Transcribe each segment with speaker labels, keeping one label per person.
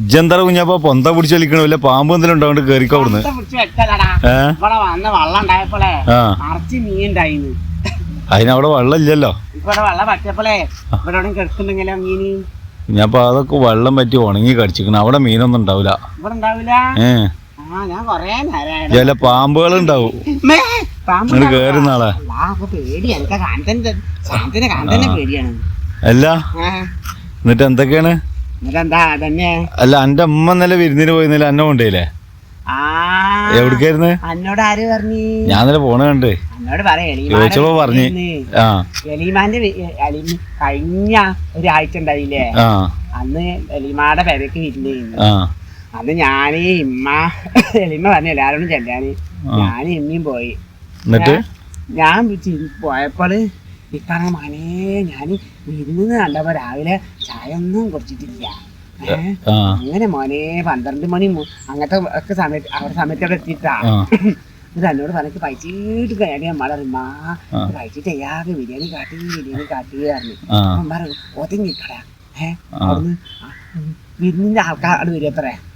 Speaker 1: ഇജ്ജെന്താ കുഞ്ഞപ്പോ പൊന്ത പിടിച്ച് വലിക്കണോ? വല്ല പാമ്പ് എന്തെങ്കിലും ഉണ്ടാവും കേറിക്കോ അവിടുന്ന്. അതിനവിടെ വെള്ളം ഇല്ലല്ലോ. ഞാൻ അതൊക്കെ വെള്ളം പറ്റി ഉണങ്ങി കടിച്ചിരിക്കണം. അവിടെ മീനൊന്നും ഉണ്ടാവില്ല ചില പാമ്പുകൾ ഉണ്ടാവും. കേറുന്ന ആളെ. അല്ല എന്നിട്ട് എന്തൊക്കെയാണ്? അല്ല എന്റെ അമ്മ ഇന്നലെ വിരുന്നിന് പോയിരുന്നില്ല എന്നെ കൊണ്ടേയില്ലേ
Speaker 2: ആ.
Speaker 1: എവിടേക്കായിരുന്നു?
Speaker 2: എന്നോട് ആര് പറഞ്ഞു?
Speaker 1: ഞാൻ ഇന്നലെ പോണ കണ്ട്.
Speaker 2: എന്നോട്
Speaker 1: ചോദിച്ചപ്പോ പറഞ്ഞു. ആ.
Speaker 2: എലിമാന്റെ കഴിഞ്ഞ ഒരാഴ്ച ഉണ്ടായില്ലേ? അന്ന് എലിമാടെ പെരക്ക് വിരുന്നേ. അന്ന് ഞാൻ ഇമ്മ എലിമ പറഞ്ഞു എല്ലാരോടും ചെല്ലാന്. ഞാൻ ഇമ്മയും പോയി.
Speaker 1: എന്നിട്ട്?
Speaker 2: ഞാൻ പോയപ്പോൾ പോയപ്പോൾ ഇക്കാണ മനെ ഞാൻ വിരുന്ന് കണ്ടപ്പോ രാവിലെ ചായ ഒന്നും കുടിച്ചിട്ടില്ല അങ്ങനെ മോനെ പന്ത്രണ്ട് മണി അങ്ങനത്തെ ഒക്കെ സമയത്ത് അവിടെ സമയത്ത് അവിടെ എത്തിയിട്ടാ. എന്നിട്ട് എന്നോട് പറഞ്ഞു പൈച്ചിട്ട് കയറി അമ്മാടെ മാ പൈച്ചിട്ട് അയ്യാകെ ബിരിയാണി കാട്ടി ബിരിയാണി കാട്ടി പറഞ്ഞു. അമ്മ പറഞ്ഞു ഒതുങ്ങിക്കട ഏഹ് അവിടുന്ന് വിരുന്നിന്റെ ആൾക്കാർ അവിടെ വരും അത്രേ
Speaker 1: ആ ആ ആ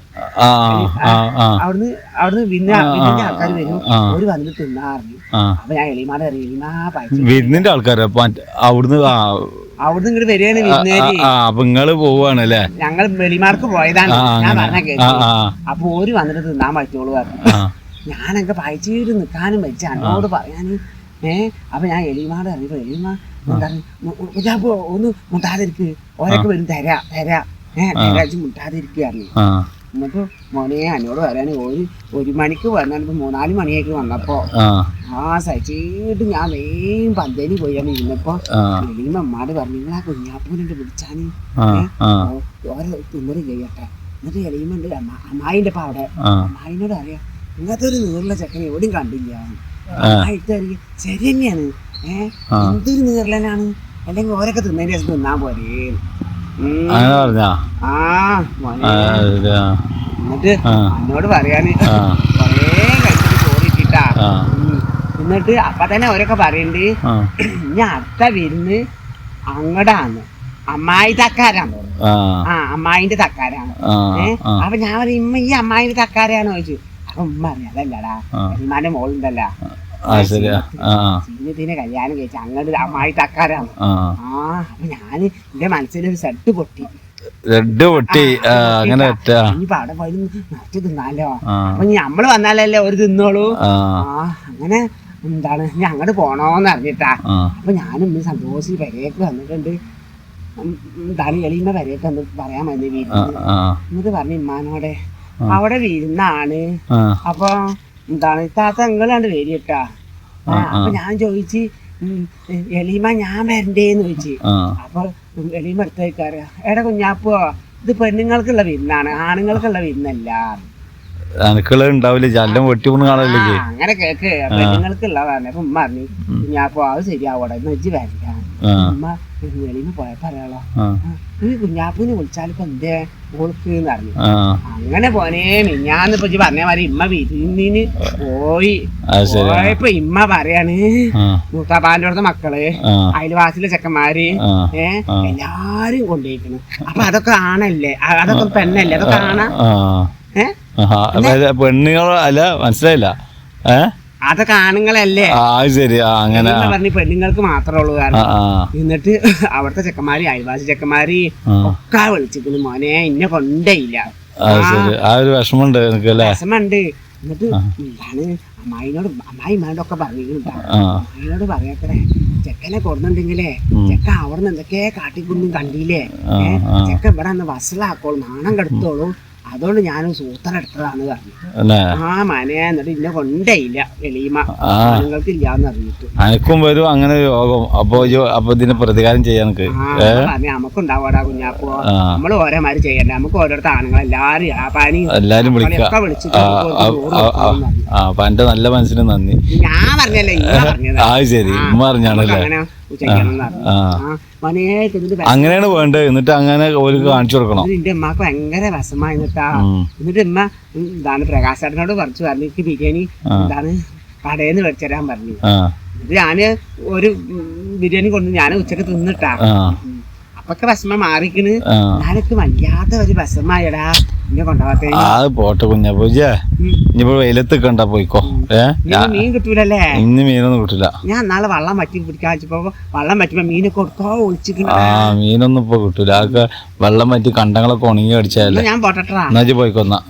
Speaker 2: അവിടുന്ന് അവിടുന്ന് വിന്ന ആൾക്കാർ വരും.
Speaker 1: അവർ
Speaker 2: വന്ന് വന്നിട്ട് തിന്നാറിഞ്ഞു. അപ്പൊ ഞാൻ എളിമാടെ അറിയാം.
Speaker 1: വിരുന്നിന്റെ ആൾക്കാർ അവിടുന്ന്
Speaker 2: അവിടുന്ന് ഇങ്ങോട്ട് വരികയാണ് വിരുന്നേരി
Speaker 1: അപ്പൊ നിങ്ങൾ പോവാണ് അല്ലേ
Speaker 2: ഞങ്ങൾ വെളിമാർക്ക് പോയതാണ് ഞാൻ പറഞ്ഞ കേട്ടു. അപ്പൊ ഓര് വന്നിട്ട് തിന്നാൻ പറ്റുള്ളൂ പറഞ്ഞു. ഞാനൊക്കെ പയച്ചീട്ട് നിൽക്കാനും വെച്ച അന്നോട് പറയാൻ ഏ അപ്പൊ ഞാൻ എലിമാട് അറിയപ്പോ എലിമ എന്താണ്? ഒന്ന് മുട്ടാതിരിക്ക്. ഓരൊക്കെ വരും തരാ തരാ. ഏഹ് മുട്ടാതിരിക്കുക
Speaker 1: ആ.
Speaker 2: എന്നിട്ട് മോനെ എന്നോട് വരാന് ഒരു ഒരു മണിക്ക് വന്നിട്ട് മൂന്നാൽ മണിയൊക്കെ വന്നപ്പോ
Speaker 1: ആ.
Speaker 2: സഹിച്ചിട്ട് ഞാൻ വേഗം പന്തേനി പോയാണ് ഇരുന്നപ്പോ എലിമ അമ്മാട് പറഞ്ഞു നിങ്ങൾ ആ കുഞ്ഞാപ്പൂനെ വിളിച്ചാന് ഓരോ തിന്നറി ചെയ്യട്ടെ. എന്നിട്ട് എളിയുമുണ്ട് അമ്മ അമ്മായിന്റെ അപ്പൊ അവിടെ. അമ്മായിനോട് അറിയാം ഇങ്ങനത്തെ ഒരു നീറുള്ള ചെക്കനെ എവിടെയും കണ്ടില്ല.
Speaker 1: ആ.
Speaker 2: അമ്മായിട്ട് അറിയാം ശരി തന്നെയാണ്. ഏഹ്. എന്തൊരു നീറലനാണ്? അല്ലെങ്കിൽ ഓരൊക്കെ തിന്നതിന് ശേഷം തിന്നാൻ പോരേ? ആ മോനെ. എന്നിട്ട്. എന്നോട് പറയാന്. എന്നിട്ട് അപ്പൊ തന്നെ അവരൊക്കെ പറയണ്ട്
Speaker 1: ഞാൻ
Speaker 2: അത്ത അടുത്ത വിരുന്ന് അങ്ങടാന്ന്. അമ്മായി തക്കാരാണ്
Speaker 1: ആ.
Speaker 2: അമ്മായിന്റെ തക്കാരാണ്
Speaker 1: ഏഹ്
Speaker 2: അപ്പൊ ഞാൻ പറയും ഇമ്മ ഈ അമ്മായിന്റെ തക്കാരാണ് ചോദിച്ചു. അപ്പൊ ഉമ്മ പറഞ്ഞു അതല്ലടാ. ഉമ്മാന്റെ മോളുണ്ടല്ല. ജീവിതത്തിന് കല്യാണം കഴിച്ചു അങ്ങോട്ട് അമ്മായി തക്കാരാണ്
Speaker 1: ആ.
Speaker 2: ആ അപ്പൊ ഞാൻ എന്റെ മനസ്സിലൊരു സെട്ട് പൊട്ടി.
Speaker 1: റെഡ് പൊട്ടി. അങ്ങനെ ഒറ്റ
Speaker 2: ഇനിയിപ്പൊ അവിടെ പോയി നിറച്ച് തിന്നാലോ.
Speaker 1: ആ.
Speaker 2: അപ്പൊ നമ്മൾ വന്നാലല്ലേ ഒരു തിന്നോളൂ. അങ്ങനെ എന്താണ് ഞാൻ അങ്ങോട്ട് പോണോന്ന് അറിഞ്ഞിട്ടാ. അപ്പൊ ഞാനും സന്തോഷി പെരേക്ക് വന്നിട്ടുണ്ട്. എന്താണ് എളിയുന്ന പെരേക്ക് വന്ന് പറയാൻ വന്നു വീട്ടിൽ എന്നിട്ട് പറഞ്ഞു ഇമ്മാനോടെ അവിടെ വിരുന്നാണ് അപ്പൊ എന്താണ് താത്ത എങ്ങനെയാണ് വരിട്ടാ അപ്പൊ ഞാൻ ചോദിച്ച് എലീമ ഞാൻ വരണ്ടേന്ന് ചോദിച്ചു.
Speaker 1: ആ.
Speaker 2: അപ്പൊ എലീമ അടുത്തേക്കാരാ എടാ കുഞ്ഞാപ്പോ ഇത് പെണ്ണുങ്ങൾക്കുള്ള വിരുന്നാണ് ആണുങ്ങൾക്കുള്ള വിരുന്നല്ല.
Speaker 1: അനക്കുള്ള ഉണ്ടാവില്ല ജല്ലം വെട്ടി പോണ കാണല്ലേ
Speaker 2: അങ്ങനെ കേക്ക്. പെണ്ണുങ്ങൾക്കുള്ളതാണ്. അപ്പൊ ഉമ്മ പറഞ്ഞു ഞാൻ അത് ശരിയാവോടെ? വെച്ച് വരണ്ട. ഉമ്മ
Speaker 1: ആ.
Speaker 2: ആ, ഈ കുഞ്ഞാപ്പിനെ വിളിച്ചാലിപ്പോ എന്തേ? ഓൾക്ക് പറഞ്ഞു. അങ്ങനെ പോനേ മിഞ്ഞാന്ന് ഇപ്പൊ ഇജ്ജ് പറഞ്ഞ മാതിരി ഇമ്മ വിരുന്നിന് പോയി. പോയപ്പോ ഇമ്മ പറയാണ് മുത്താപ്പാന്റെ അടുത്ത
Speaker 1: മക്കൾ
Speaker 2: അയൽവാസിലെ ചെക്കന്മാര്
Speaker 1: ആ.
Speaker 2: ഏ
Speaker 1: ആ.
Speaker 2: എല്ലാരും കൊണ്ടുപോയിക്കണ് അപ്പൊ അതൊക്കെ ആണല്ലേ? അതൊക്കെ പെണ്ണല്ലേ? അതൊക്കെ ആണാ?
Speaker 1: പെണ്ണുങ്ങൾ അല്ല മനസ്സിലായില്ല. ഏ?
Speaker 2: അതൊക്കെ ആണുങ്ങളല്ലേ
Speaker 1: ശരി. അങ്ങനെ
Speaker 2: പറഞ്ഞു പെണ്ണുങ്ങൾക്ക് മാത്രമേ ഉള്ളൂ കാരണം എന്നിട്ട് അവിടുത്തെ ചെക്കന്മാര് അയൽവാസി ചെക്കന്മാര്. ഒക്കെ വിളിച്ചിരിക്കുന്നു. മോനെ ഇന്നെ കൊണ്ടേയില്ല.
Speaker 1: വിഷമുണ്ട് വിഷമുണ്ട് ആ ഒരു വിഷമമുണ്ട് എനിക്ക് അല്ലേ?
Speaker 2: രസമുണ്ട് എന്നിട്ട് എന്താണ്? അമ്മായിനോട് അമ്മായി ഒക്കെ
Speaker 1: പറഞ്ഞിട്ടുണ്ടാവും
Speaker 2: അമ്മായിനോട് പറയാത്തേ ചെക്കനെ കൊടുന്നുണ്ടെങ്കിലേ ചെക്ക അവിടെ നിന്ന് എന്തൊക്കെ കാട്ടിക്കൊണ്ടും കണ്ടില്ലേ. ചെക്ക ഇവിടെ വസലാക്കോളും നാണം കെടുത്തോളൂ. അതുകൊണ്ട് ഞാനും സൂത്രനെടുത്തതാന്ന് പറഞ്ഞു. ആ മനെ എന്നിട്ട് ഇന്നെ കൊണ്ടേയില്ല നിങ്ങൾക്ക് ഇല്ലാന്ന് അറിഞ്ഞിട്ട്.
Speaker 1: അനക്കും വരും അങ്ങനെ യോഗം അപ്പൊ അപ്പൊ ഇതിന് പ്രതികാരം ചെയ്യാൻ
Speaker 2: നമുക്ക് ഉണ്ടാവാടാ കുഞ്ഞാപ്പോ. നമ്മൾ ഓരോ ഓരോമാര് ചെയ്യണ്ട നമുക്ക് ഓരോരുത്തർ ആണുങ്ങൾ എല്ലാരും ആ പനി
Speaker 1: എല്ലാരും വിളിക്കാം എന്റെ നല്ല മനസ്സിന് നന്ദി.
Speaker 2: ഞാൻ പറഞ്ഞല്ലേ
Speaker 1: ആ ശരി. ഉമ്മ അറിഞ്ഞാണല്ലേ അങ്ങനെയാണ് വേണ്ടത്. എന്നിട്ട് അങ്ങനെ ഒരു കാണിച്ചു കൊടുക്കണം.
Speaker 2: എന്റെ ഉമ്മക്ക് ഭയങ്കര വിഷമായി എന്നിട്ടാ. എന്നിട്ട് ഉമ്മ എന്താണ് പ്രകാശേട്ടനോട് പറിച്ചു പറഞ്ഞു. എനിക്ക് ബിരിയാണി എന്താണ് കടയിൽ നിന്ന് മേടിച്ചരാൻ പറഞ്ഞു. ഞാൻ ഒരു ബിരിയാണി കൊണ്ട് ഞാൻ ഉച്ചയ്ക്ക് തിന്നിട്ടാ. അപ്പൊക്കെ വിഷമം മാറിക്കണ്. ഞാനൊക്കെ വല്ലാത്ത ഒരു വിഷമായടാ എന്നെ
Speaker 1: ആ പോട്ടെ കുഞ്ഞപ്പൂജേ ഇനിയിപ്പോ വെയിലത്ത് കണ്ടാ പോയിക്കോ
Speaker 2: മീൻ കിട്ടൂലല്ലേ
Speaker 1: ഇന്ന് മീനൊന്നും കിട്ടില്ല
Speaker 2: ഞാൻ നാളെ വള്ളം വറ്റി പിടിക്കാൻ വെച്ചപ്പോ വള്ളം വറ്റുമ്പോ മീനൊക്കെ കൊടുക്കോ ഒളിച്ചിട്ട്
Speaker 1: ആ മീനൊന്നും ഇപ്പൊ കിട്ടൂല. ആകെ വെള്ളം വറ്റി കണ്ടങ്ങളൊക്കെ ഉണങ്ങി അടിച്ചാലേ
Speaker 2: ഞാൻ പോട്ടട്ടാ.
Speaker 1: എന്നാ പോയിക്കോന്നാ